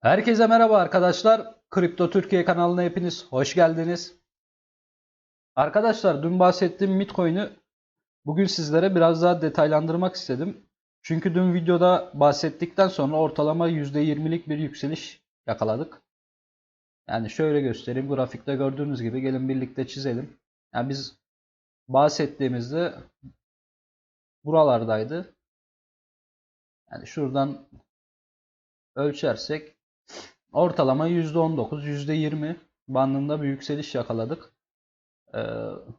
Herkese merhaba arkadaşlar. Kripto Türkiye kanalına hepiniz hoş geldiniz. Arkadaşlar dün bahsettiğim Bitcoin'i bugün sizlere biraz daha detaylandırmak istedim. Çünkü dün videoda bahsettikten sonra ortalama %20'lik bir yükseliş yakaladık. Yani şöyle göstereyim. Grafikte gördüğünüz gibi gelin birlikte çizelim. Yani biz bahsettiğimizde buralardaydı. Yani şuradan ölçersek ortalama %19, %20 bandında bir yükseliş yakaladık. Ee,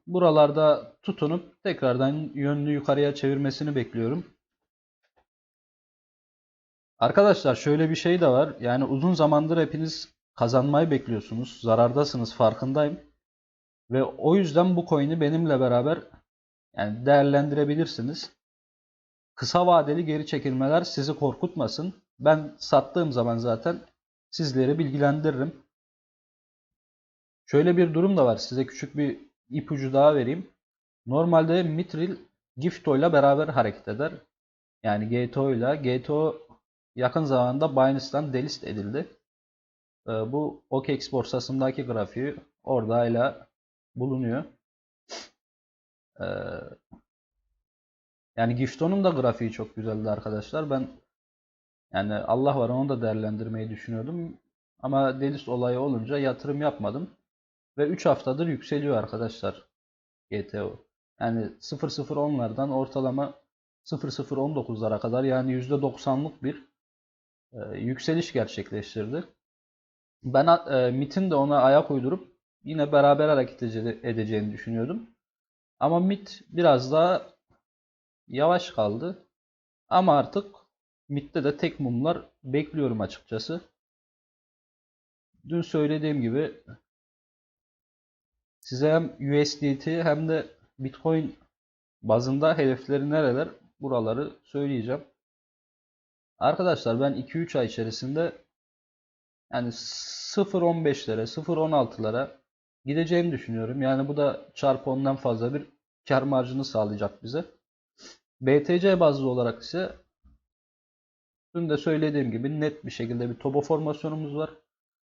buralarda tutunup tekrardan yönlü yukarıya çevirmesini bekliyorum. Arkadaşlar şöyle bir şey de var. Yani uzun zamandır hepiniz kazanmayı bekliyorsunuz. Zarardasınız farkındayım. Ve o yüzden bu coin'i benimle beraber yani değerlendirebilirsiniz. Kısa vadeli geri çekilmeler sizi korkutmasın. Ben sattığım zaman zaten sizleri bilgilendiririm. Şöyle bir durum da var. Size küçük bir ipucu daha vereyim. Normalde Mitril Gifto ile beraber hareket eder. Yani GTO ile. GTO yakın zamanda Binance'dan delist edildi. Ee, Bu OKEX borsasındaki grafiği orada hala bulunuyor. Ee, Yani Gifto'nun da grafiği çok güzeldi arkadaşlar. Ben yani Allah var onu da değerlendirmeyi düşünüyordum. Ama delist olayı olunca yatırım yapmadım. Ve 3 haftadır yükseliyor arkadaşlar GTO. Yani 0010'lardan ortalama 0019'lara kadar yani %90'lık bir e, yükseliş gerçekleştirdi. Ben e, MIT'in de ona ayak uydurup yine beraber hareket ede- edeceğini düşünüyordum. Ama MIT biraz daha yavaş kaldı. Ama artık MIT'te de tek mumlar bekliyorum açıkçası. Dün söylediğim gibi size hem USDT hem de Bitcoin bazında hedefleri nereler buraları söyleyeceğim. Arkadaşlar ben 2-3 ay içerisinde yani 0.15'lere 0.16'lara gideceğini düşünüyorum. Yani bu da çarpı 10'dan fazla bir kar marjını sağlayacak bize. BTC bazlı olarak ise dün de söylediğim gibi net bir şekilde bir tobo formasyonumuz var.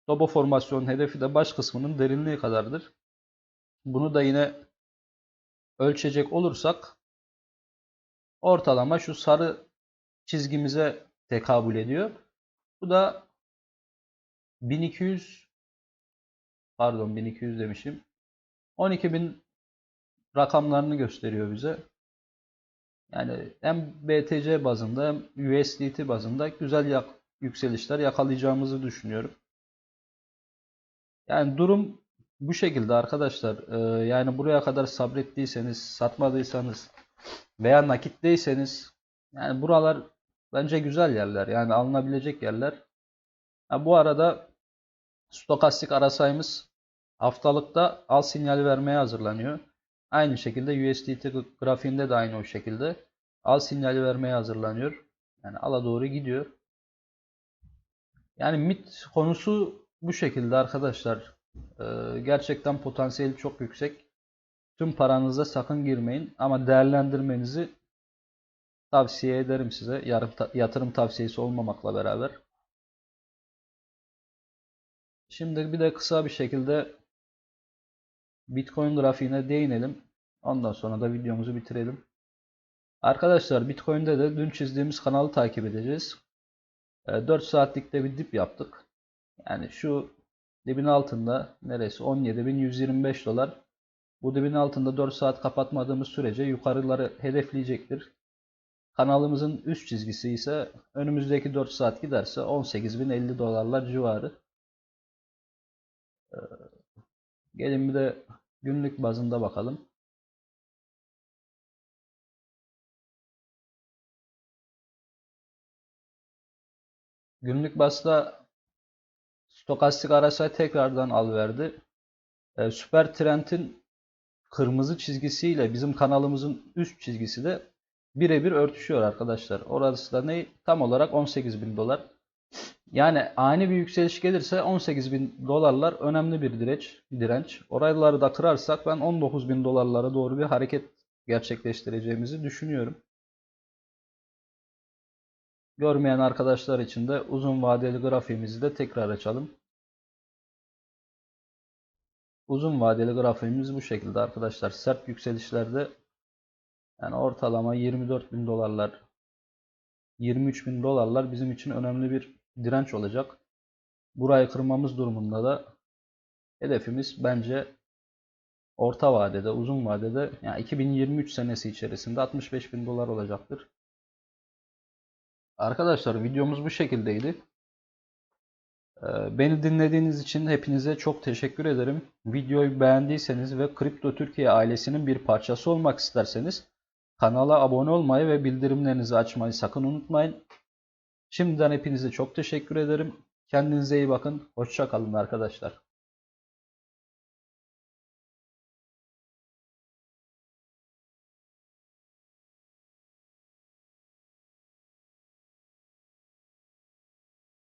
Tobo formasyonun hedefi de baş kısmının derinliği kadardır. Bunu da yine ölçecek olursak ortalama şu sarı çizgimize tekabül ediyor. Bu da 1200 pardon 1200 demişim. 12.000 rakamlarını gösteriyor bize. Yani hem BTC bazında hem USDT bazında güzel yak- yükselişler yakalayacağımızı düşünüyorum. Yani durum bu şekilde arkadaşlar. Ee, yani buraya kadar sabrettiyseniz, satmadıysanız veya nakitteyseniz yani buralar bence güzel yerler. Yani alınabilecek yerler. Ha, bu arada stokastik ara sayımız haftalıkta al sinyali vermeye hazırlanıyor. Aynı şekilde USDT grafiğinde de aynı o şekilde. Al sinyali vermeye hazırlanıyor. Yani ala doğru gidiyor. Yani MIT konusu bu şekilde arkadaşlar. Ee, gerçekten potansiyeli çok yüksek. Tüm paranıza sakın girmeyin ama değerlendirmenizi tavsiye ederim size. Yarım ta- yatırım tavsiyesi olmamakla beraber. Şimdi bir de kısa bir şekilde Bitcoin grafiğine değinelim. Ondan sonra da videomuzu bitirelim. Arkadaşlar Bitcoin'de de dün çizdiğimiz kanalı takip edeceğiz. 4 saatlikte bir dip yaptık. Yani şu dibin altında neresi 17.125 dolar. Bu dibin altında 4 saat kapatmadığımız sürece yukarıları hedefleyecektir. Kanalımızın üst çizgisi ise önümüzdeki 4 saat giderse 18.050 dolarlar civarı. Gelin bir de günlük bazında bakalım. Günlük bazda stokastik RSI tekrardan al verdi. Ee, Süper Trend'in kırmızı çizgisiyle bizim kanalımızın üst çizgisi de birebir örtüşüyor arkadaşlar. Orası da ne? Tam olarak 18.000 dolar. Yani ani bir yükseliş gelirse 18.000 dolarlar önemli bir direnç. direnç. Oraları da kırarsak ben 19.000 dolarlara doğru bir hareket gerçekleştireceğimizi düşünüyorum. Görmeyen arkadaşlar için de uzun vadeli grafiğimizi de tekrar açalım. Uzun vadeli grafiğimiz bu şekilde arkadaşlar. Sert yükselişlerde yani ortalama 24 bin dolarlar 23 bin dolarlar bizim için önemli bir direnç olacak. Burayı kırmamız durumunda da hedefimiz bence orta vadede, uzun vadede yani 2023 senesi içerisinde 65 bin dolar olacaktır. Arkadaşlar videomuz bu şekildeydi. Ee, Beni dinlediğiniz için hepinize çok teşekkür ederim. Videoyu beğendiyseniz ve Kripto Türkiye ailesinin bir parçası olmak isterseniz kanala abone olmayı ve bildirimlerinizi açmayı sakın unutmayın. Şimdiden hepinize çok teşekkür ederim. Kendinize iyi bakın. Hoşça kalın arkadaşlar.